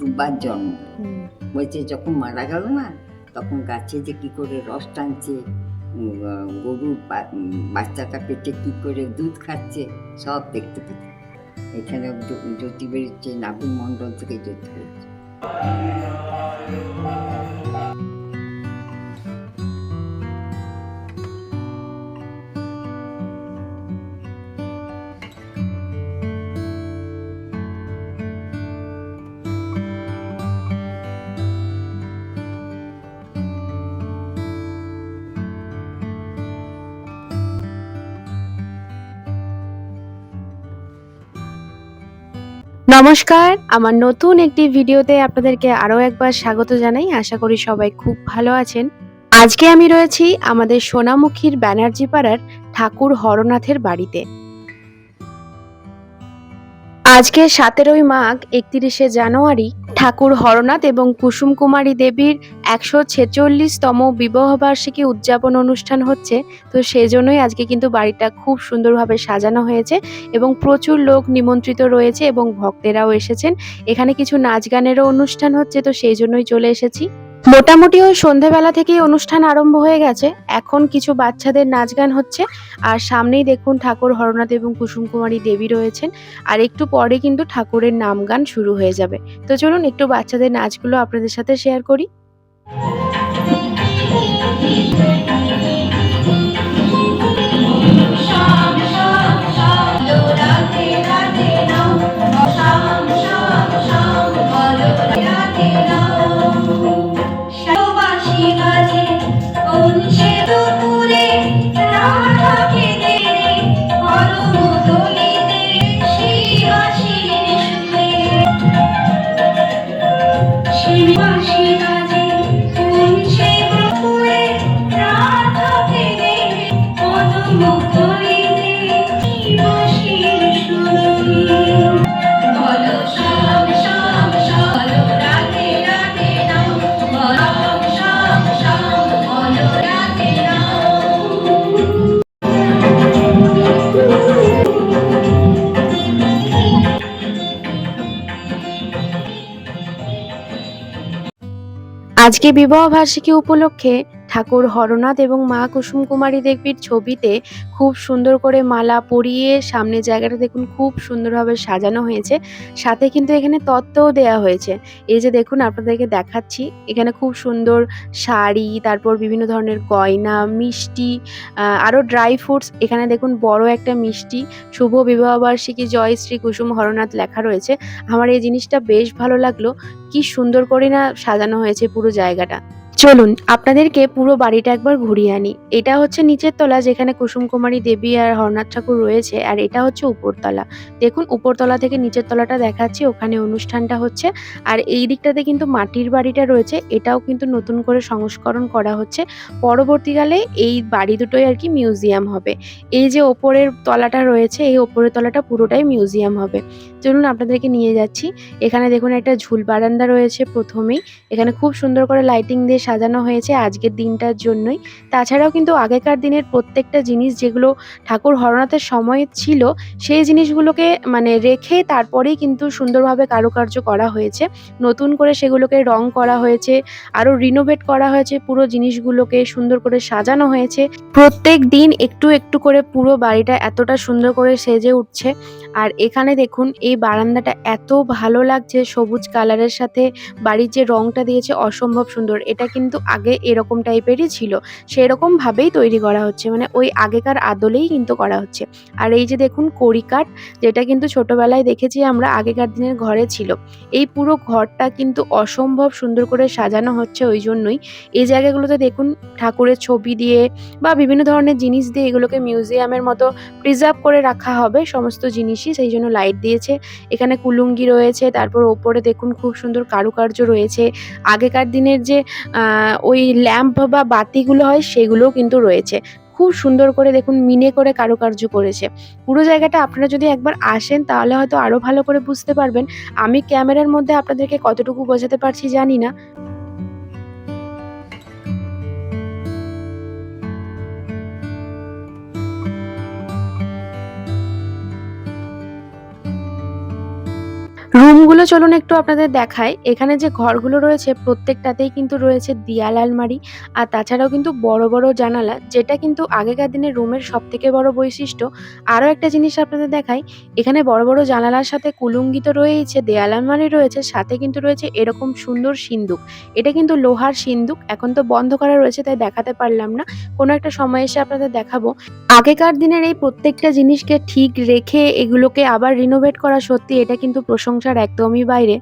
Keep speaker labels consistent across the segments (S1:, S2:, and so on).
S1: দুবার জন্ম। বলছে যখন মারা গেল না তখন গাছে যে কি করে রস টানছে গরু বাচ্চাটা পেটে কি করে দুধ খাচ্ছে সব দেখতে পেতে। এখানে জ্যোতি বেরোচ্ছে নাবিন মণ্ডল থেকে জ্যোতি বেরোচ্ছে
S2: নমস্কার, আমার নতুন একটি ভিডিওতে আপনাদেরকে আরও একবার স্বাগত জানাই। আশা করি সবাই খুব ভালো আছেন। আজকে আমি রয়েছি আমাদের সোনামুখীর ব্যানার্জি পাড়ার ঠাকুর হরনাথের বাড়িতে। আজকে সতেরোই মাঘ, একত্রিশে জানুয়ারি ঠাকুর হরনাথ এবং কুসুম কুমারী দেবীর একশো ছেচল্লিশতম বিবাহবার্ষিকী উদযাপন অনুষ্ঠান হচ্ছে। তো সেই জন্যই আজকে কিন্তু বাড়িটা খুব সুন্দরভাবে সাজানো হয়েছে এবং প্রচুর লোক নিমন্ত্রিত রয়েছে এবং ভক্তেরাও এসেছেন। এখানে কিছু নাচ গানেরও অনুষ্ঠান হচ্ছে, তো সেই জন্যই চলে এসেছি। মোটামুটি ওই সন্ধেবেলা থেকেই অনুষ্ঠান আরম্ভ হয়ে গেছে। এখন কিছু বাচ্চাদের নাচ গান হচ্ছে। আর সামনেই দেখুন ঠাকুর হরনাথ এবং কুসুম কুমারী দেবী রয়েছেন। আর একটু পরে কিন্তু ঠাকুরের নাম গান শুরু হয়ে যাবে। তো চলুন একটু বাচ্চাদের নাচগুলো আপনাদের সাথে শেয়ার করি। আজকে বিবাহ বার্ষিকী উপলক্ষে ঠাকুর হরনাথ এবং মা কুসুম কুমারী দেবীর ছবিতে খুব সুন্দর করে মালা পরিয়ে সামনে জায়গাটা দেখুন, খুব সুন্দরভাবে সাজানো হয়েছে। সাথে কিন্তু এখানে তত্ত্বও দেয়া হয়েছে। এই যে দেখুন, আপনাদেরকে দেখাচ্ছি। এখানে খুব সুন্দর শাড়ি, তারপর বিভিন্ন ধরনের গয়না, মিষ্টি আরও ড্রাই ফ্রুটস এখানে দেখুন, বড় একটা মিষ্টি, শুভ বিবাহ বার্ষিকী জয় শ্রী কুসুম হরনাথ লেখা রয়েছে। আমার এই জিনিসটা বেশ ভালো লাগল। কি সুন্দর করে না সাজানো হয়েছে পুরো জায়গাটা। চলুন, আপনাদেরকে পুরো বাড়িটা একবার ঘুরিয়ে আনি। এটা হচ্ছে নিচের তলা যেখানে কুসুম কুমারী দেবী আর হরনাথ ঠাকুর রয়েছে, আর এটা হচ্ছে উপরতলা। দেখুন, উপরতলা থেকে নিচের তলাটা দেখাচ্ছি, ওখানে অনুষ্ঠানটা হচ্ছে। আর এই দিকটাতে কিন্তু মাটির বাড়িটা রয়েছে, এটাও কিন্তু নতুন করে সংস্করণ করা হচ্ছে। পরবর্তীকালে এই বাড়ি দুটোই আর কি মিউজিয়াম হবে। এই যে ওপরের তলাটা রয়েছে, এই ওপরের তলাটা পুরোটাই মিউজিয়াম হবে। চলুন, আপনাদেরকে নিয়ে যাচ্ছি। এখানে দেখুন একটা ঝুল বারান্দা রয়েছে প্রথমেই। এখানে খুব সুন্দর করে লাইটিং দিয়ে সাজানো হয়েছে আজকের দিনটার জন্যই। তাছাড়াও কিন্তু আগেকার দিনের প্রত্যেকটা জিনিস যেগুলো ঠাকুর হরনাথের সময় ছিল, সেই জিনিসগুলোকে মানে রেখে তারপরেই কিন্তু সুন্দরভাবে কারুকার্য করা হয়েছে। নতুন করে সেগুলোকে রং করা হয়েছে আরও রিনোভেট করা হয়েছে, পুরো জিনিসগুলোকে সুন্দর করে সাজানো হয়েছে। প্রত্যেক দিন একটু একটু করে পুরো বাড়িটা এতটা সুন্দর করে সেজে উঠছে। আর এখানে দেখুন, এই বারান্দাটা এত ভালো লাগছে, সবুজ কালারের সাথে। বাড়ির যে রংটা দিয়েছে অসম্ভব সুন্দর। এটা কিন্তু আগে এরকম টাইপেরই ছিল। সেরকম ভাবেই তৈরি করা হচ্ছে। মানে ওই আগেকার আদলেই কিন্তু করা হচ্ছে। আর এই যে দেখুন, কড়িকাঠ, যেটা কিন্তু ছোটবেলায় দেখেছি আমরা, আগেকার দিনের ঘরে ছিল। এই পুরো ঘরটা কিন্তু অসম্ভব সুন্দর করে সাজানো হচ্ছে ওই জন্যই। এই জায়গাগুলোতে দেখুন, ঠাকুরের ছবি দিয়ে বা বিভিন্ন ধরনের জিনিস দিয়ে এগুলোকে মিউজিয়ামের মতো প্রিজার্ভ করে রাখা হবে। সমস্ত জিনিসই সেই জন্য লাইট দিয়েছে। এখানে কুলুঙ্গি রয়েছে, তারপর ওপরে দেখুন খুব সুন্দর কারুকার্য রয়েছে। আগেকার দিনের যে ওই ল্যাম্প বা বাতিগুলো হয়, সেগুলোও কিন্তু রয়েছে। খুব সুন্দর করে দেখুন, মিনে করে কারুকার্য করেছে। পুরো জায়গাটা আপনারা যদি একবার আসেন, তাহলে হয়তো আরও ভালো করে বুঝতে পারবেন। আমি ক্যামেরার মধ্যে আপনাদেরকে কতটুকু বোঝাতে পারছি জানি না। রুম চলুন একটু আপনাদের দেখায় এখানে যে ঘরগুলো রয়েছে, প্রত্যেকটাতেই কিন্তু রয়েছে দিয়াল আলমারি। আর তাছাড়াও কিন্তু বড় বড় জানালা, যেটা কিন্তু আগেকার দিনের রুমের সব থেকে বড় বৈশিষ্ট্য। আরও একটা জিনিস আপনাদের দেখাই, এখানে বড় বড় জানালার সাথে কুলুঙ্গি তো রয়েইছে, দেয়াল আলমারি রয়েছে, সাথে কিন্তু রয়েছে এরকম সুন্দর সিন্দুক। এটা কিন্তু লোহার সিন্দুক, এখন তো বন্ধ করা রয়েছে, তাই দেখাতে পারলাম না। কোনো একটা সময় এসে আপনাদের দেখাবো। আগেকার দিনের এই প্রত্যেকটা জিনিসকে ঠিক রেখে এগুলোকে আবার রিনোভেট করা সত্যি এটা কিন্তু প্রশংসার একদমই বাইরে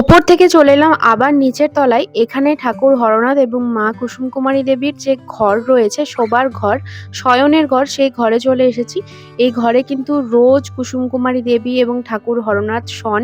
S2: ওপর থেকে চলে এলাম আবার নিচের তলায়। এখানে ঠাকুর হরনাথ এবং মা কুসুম কুমারী দেবীর যে ঘর রয়েছে, শোবার ঘর, শয়নের ঘর, সেই ঘরে চলে এসেছি। এই ঘরে কিন্তু রোজ কুসুম কুমারী দেবী এবং ঠাকুর হরনাথ শন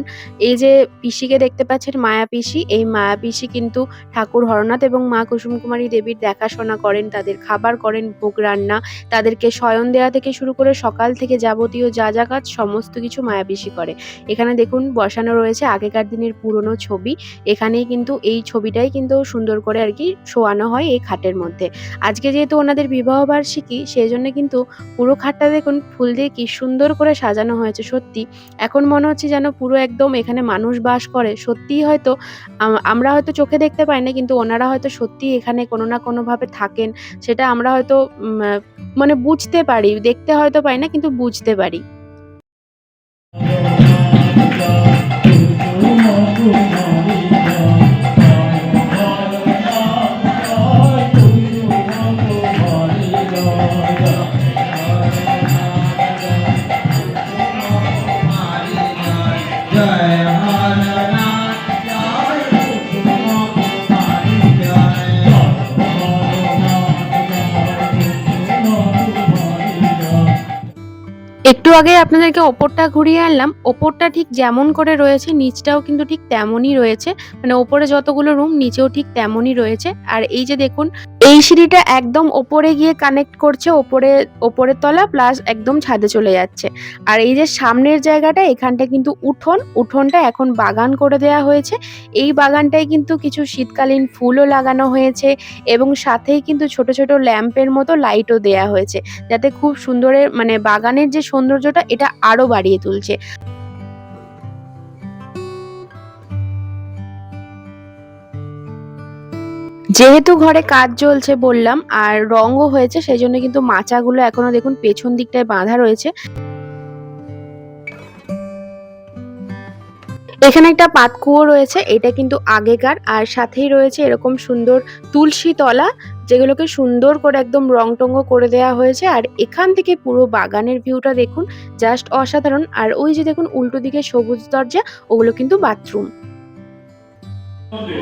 S2: এই যে পিসিকে দেখতে পাচ্ছেন মায়া পিসি, এই মায়া পিসি কিন্তু ঠাকুর হরনাথ এবং মা কুসুম কুমারী দেবীর দেখাশোনা করেন, তাদের খাবার করেন, ভোগ রান্না, তাদেরকে শয়ন দেওয়া থেকে শুরু করে সকাল থেকে যাবতীয় যা যা কাজ সমস্ত কিছু মায়া পিসি করে। এখানে দেখুন, বসানো রয়েছে আগেকার দিনের পুরনো ছবি। এখানেই কিন্তু এই ছবিটাই কিন্তু সুন্দর করে আর কি শোয়ানো হয় এই খাটের মধ্যে। আজকে যেহেতু ওনাদের বিবাহ বার্ষিকী সেই জন্য কিন্তু পুরো খাটটা দেখুন, ফুল দিয়ে কি সুন্দর করে সাজানো হয়েছে, সত্যি। এখন মনে হচ্ছে যেন পুরো একদম এখানে মানুষ বাস করে। সত্যিই হয়তো আমরা হয়তো চোখে দেখতে পাই না, কিন্তু ওনারা হয়তো সত্যি এখানে কোনো না কোনোভাবে থাকেন। সেটা আমরা হয়তো মানে বুঝতে পারি, দেখতে হয়তো পাই না, কিন্তু বুঝতে পারি। একটু আগে আপনাদেরকে ওপরটা ঘুরিয়ে আনলাম। ওপরটা ঠিক যেমন করে রয়েছে, নিচটাও কিন্তু ঠিক তেমনই রয়েছে। মানে ওপরে যতগুলো রুম নিচেও ঠিক তেমনই রয়েছে। আর এই যে দেখুন, এই সিঁড়িটা একদম ওপরে গিয়ে কানেক্ট করছে, ওপরে, ওপরের তলা প্লাস একদম ছাদে চলে যাচ্ছে। আর এই যে সামনের জায়গাটা, এখানটা কিন্তু উঠোন। উঠোনটা এখন বাগান করে দেওয়া হয়েছে। এই বাগানটায় কিন্তু কিছু শীতকালীন ফুলও লাগানো হয়েছে এবং সাথেই কিন্তু ছোট ছোট ল্যাম্পের মতো লাইটও দেয়া হয়েছে। যাতে খুব সুন্দরের মানে বাগানের যে সৌন্দর্যটা এটা আরও বাড়িয়ে তুলছে। যেহেতু ঘরে কাজ চলছে বললাম, আর রঙও হয়েছে সেই জন্য কিন্তু মাচাগুলো এখনও দেখুন পেছন দিকটায় বাঁধা রয়েছে। এখানে একটা পাতকুয়ো রয়েছে, এটা কিন্তু আগেকার, আর সাথেই রয়েছে এরকম সুন্দর তুলসী তলা যেগুলোকে সুন্দর করে একদম রং টঙ্গ করে দেওয়া হয়েছে। আর এখান থেকে পুরো বাগানের ভিউটা দেখুন, জাস্ট অসাধারণ। আর ওই যে দেখুন, উল্টো দিকে সবুজ দরজা, ওগুলো কিন্তু বাথরুম।
S3: আমি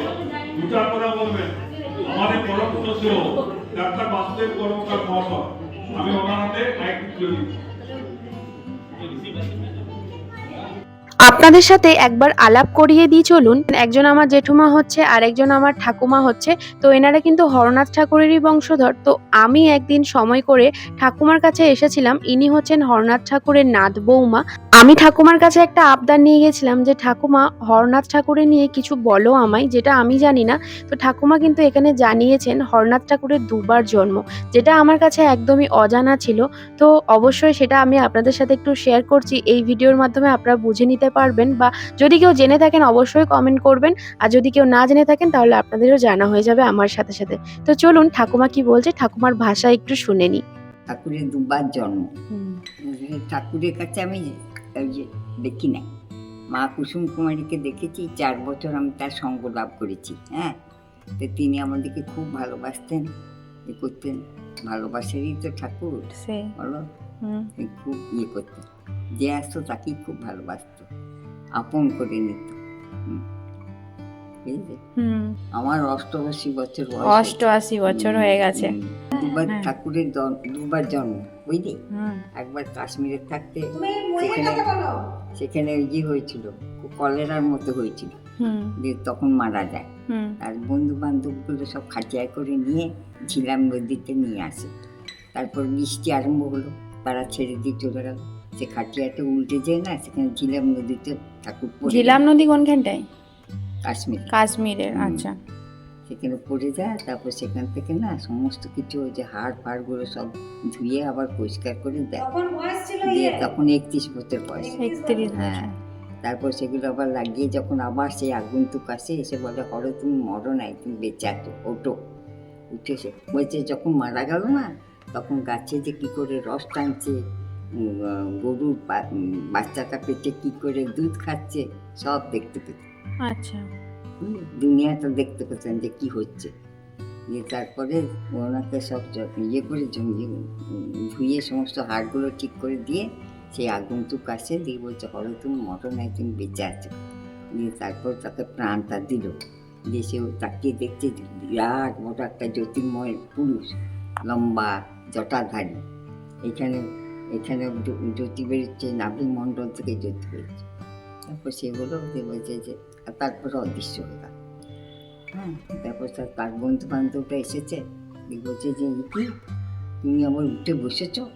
S2: আপনাদের সাথে একবার আলাপ করিয়ে দিই, চলুন। একজন আমার জেঠুমা হচ্ছে আর একজন আমার ঠাকুমা হচ্ছে। তো এনারা কিন্তু হরনাথ ঠাকুরেরই বংশধর। তো আমি একদিন সময় করে ঠাকুমার কাছে এসেছিলাম। ইনি হচ্ছেন হরনাথ ঠাকুরের নাথ বৌমা। আমি ঠাকুমার কাছে একটা আবদার নিয়ে গেছিলাম যে, ঠাকুমা, হরনাথ ঠাকুরের নিয়ে কিছু বলো আমায়, যেটা আমি জানি না। তো ঠাকুমা কিন্তু এখানে জানিয়েছেন, হরনাথ ঠাকুরের দুবার জন্ম। যেটা আমার কাছে একদমই অজানা ছিল। তো অবশ্যই সেটা আমি আপনাদের সাথে একটু শেয়ার করছি। এই ভিডিওর মাধ্যমে আপনারা বুঝে নিতে পারবেন বা যদি কেউ জেনে থাকেন অবশ্যই কমেন্ট করবেন। আর যদি কেউ না জেনে থাকেন তাহলে আপনাদেরও জানা হয়ে যাবে আমার সাথে সাথে। তো চলুন ঠাকুমা কি বলছে? ঠাকুমার ভাষা একটু শুনে নি।
S1: ঠাকুরের দুবার জন্ম। ঠাকুরের কাছে আমি দেখি না মা কুসুম কুমারীকে দেখেছি চার বছর আমি তার সঙ্গ লাভ করেছি হ্যাঁ? তো তিনি আমাদেরকে খুব ভালোবাসতেন এ করতেন ভালোবাসারই তো ঠাকুর। বলো? খুব ইয়ে করতেন। যে আসতো তাকেই খুব ভালোবাসতো। আপন করে নিত। হুম। এই আমার অষ্টআশি বছর
S4: অষ্টআশি বছর হয়ে গেছে।
S1: দুবার
S4: হ্যাঁ।
S1: ঠাকুরের দুবার জন্ম বুঝলি? একবার কাশ্মীরে থাকতে সেখানে যে হয়েছিল কলেরার মতো হয়েছিল।
S4: হুম,
S1: দিয়ে তখন মারা যায়।
S4: হুম,
S1: আর বন্ধু বান্ধবগুলো সব খাটিয়ায় করে নিয়ে ঝিলাম নদীতে নিয়ে আসে। তারপর বৃষ্টি আরম্ভ হলো তারা ছেড়ে দিয়ে চলে গেল। সে খাটিয়াটা উল্টে যায় না সেখানে ঝিলাম নদীতে ঠাকুর
S4: ঝিলাম নদী কোনখানটায়?
S1: কাশ্মীর।
S4: কাশ্মীরের আচ্ছা।
S1: সেখানে পড়ে যায় তারপর সেখান থেকে না সমস্ত কিছু ওই যে হাড় ফাড়গুলো সব ধুয়ে আবার পরিষ্কার করে দেয়। দিয়ে তখন একত্রিশ বছর বয়স।
S2: একত্রিশ
S1: হ্যাঁ তারপর সেগুলো আবার লাগিয়ে যখন আবার সেই আগন্তুক আসে এসে বলে হরে তুমি মরো নাই তুমি বেঁচে আছো ওটো উঠে সে বলছে যখন মারা গেল না তখন গাছে যে কি করে রস টানছে গরুর বাচ্চাটা পেটে কি করে দুধ খাচ্ছে সব দেখতে পেত।
S2: আচ্ছা।
S1: দুনিয়াটা দেখতে পেতেন যে কি হচ্ছে। দিয়ে তারপরে ওনাকে সব ইয়ে করে জমিয়ে ধুয়ে সমস্ত হাড়গুলো ঠিক করে দিয়ে সেই আগন্তুক আসে দিয়ে বলছে হলো তুমি মটো নাই তুমি বেঁচে আছো। দিয়ে তারপর তাকে প্রাণটা দিল। দিয়ে সে তাকিয়ে দেখছে বিরাট বড় একটা জ্যোতির্ময় পুরুষ লম্বা জটাধারী। এখানে এখানে জ্যোতি বেরোচ্ছে নাভি মণ্ডল থেকে জ্যোতি বেরোচ্ছে তারপর সে বলো যে বলছে যে আর তারপরে অদৃশ্য হয়ে হ্যাঁ তারপর তার তার বন্ধু বান্ধবটা এসেছে বলছে যে "এ কি? তুমি আবার উঠে বসেছো?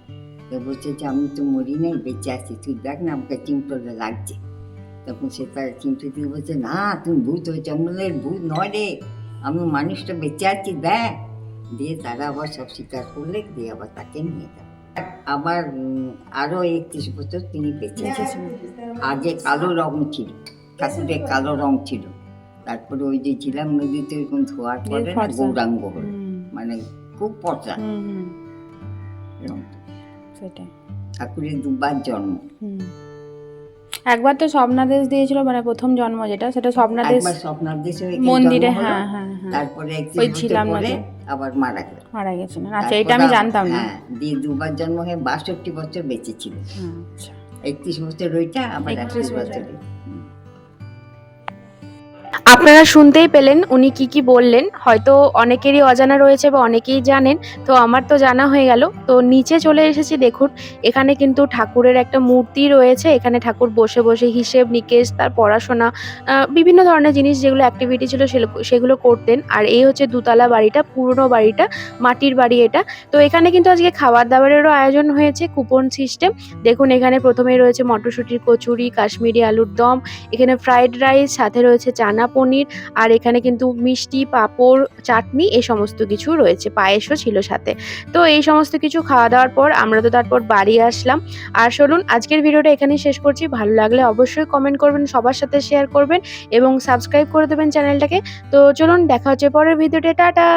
S1: তো বলছে যে আমি তো মরি নাই বেঁচে আছি। তুই দেখ না আমাকে চিমটলে লাগছে। তখন সে তার চিমটে দিয়ে বলছে না তুমি ভূত হয়েছে। আমি বললাম, ভূত নয় রে। আমি মানুষটা বেঁচে আছি দেখ। দিয়ে তারা আবার সব স্বীকার করলে দিয়ে আবার তাকে নিয়ে গেল। আবার উম, আরও একত্রিশ বছর তিনি বেঁচে আছেন। আগে কালো রং ছিল ঠাকুরের কালো রং ছিল। তারপরে ওই যে ঝিলাম নদীতে ওইরকম ধোয়ার পরে গৌরাঙ্গ হলো মানে খুব পচা ঠাকুরের দুবার জন্ম।
S2: একবার তো স্বপ্নাদেশ দিয়েছিল মানে প্রথম জন্ম যেটা সেটা স্বপ্নাদেশ
S1: স্বপ্নাদেশে
S2: মন্দিরে হ্যাঁ হ্যাঁ হ্যাঁ।
S1: তারপরে
S2: ওই
S1: একত্রিশ আবার মারা গেল।
S2: মারা গেছেন। আচ্ছা এটা আমি জানতাম না।
S1: হ্যাঁ দিয়ে দুবার জন্ম হয়ে বাষট্টি বছর বেঁচে ছিল।
S2: আচ্ছা।
S1: একত্রিশ বছর রইটা আবার
S2: 31
S1: একত্রিশ
S2: বছর। আপনারা শুনতেই পেলেন উনি কি কি বললেন। হয়তো অনেকেরই অজানা রয়েছে বা অনেকেই জানেন, তো আমার তো জানা হয়ে গেল। তো নিচে চলে এসেছি, দেখুন, এখানে কিন্তু ঠাকুরের একটা মূর্তি রয়েছে। এখানে ঠাকুর বসে বসে হিসেব, নিকেশ, তার পড়াশোনা বিভিন্ন ধরনের জিনিস যেগুলো অ্যাক্টিভিটি ছিল সেগুলো- সেগুলো করতেন। আর এই হচ্ছে দুতলা বাড়িটা, পুরনো বাড়িটা, মাটির বাড়ি এটা। তো এখানে কিন্তু আজকে খাবার দাবারেরও আয়োজন হয়েছে কুপন সিস্টেম দেখুন, এখানে প্রথমেই রয়েছে মটরশুঁটির কচুরি, কাশ্মীরি আলুর দম, এখানে ফ্রাইড রাইস সাথে রয়েছে চানা পনির আর এখানে কিন্তু মিষ্টি, পাঁপড়, চাটনি এই সমস্ত কিছু রয়েছে, পায়েসও ছিল সাথে। তো এই সমস্ত কিছু খাওয়া দাওয়ার পর আমরা তো তারপর বাড়ি আসলাম। আর চলুন আজকের ভিডিওটা এখানেই শেষ করছি। ভালো লাগলে অবশ্যই কমেন্ট করবেন, সবার সাথে শেয়ার করবেন এবং সাবস্ক্রাইব করে দেবেন চ্যানেলটাকে। তো চলুন দেখা হচ্ছে পরের ভিডিওতে, টাটা!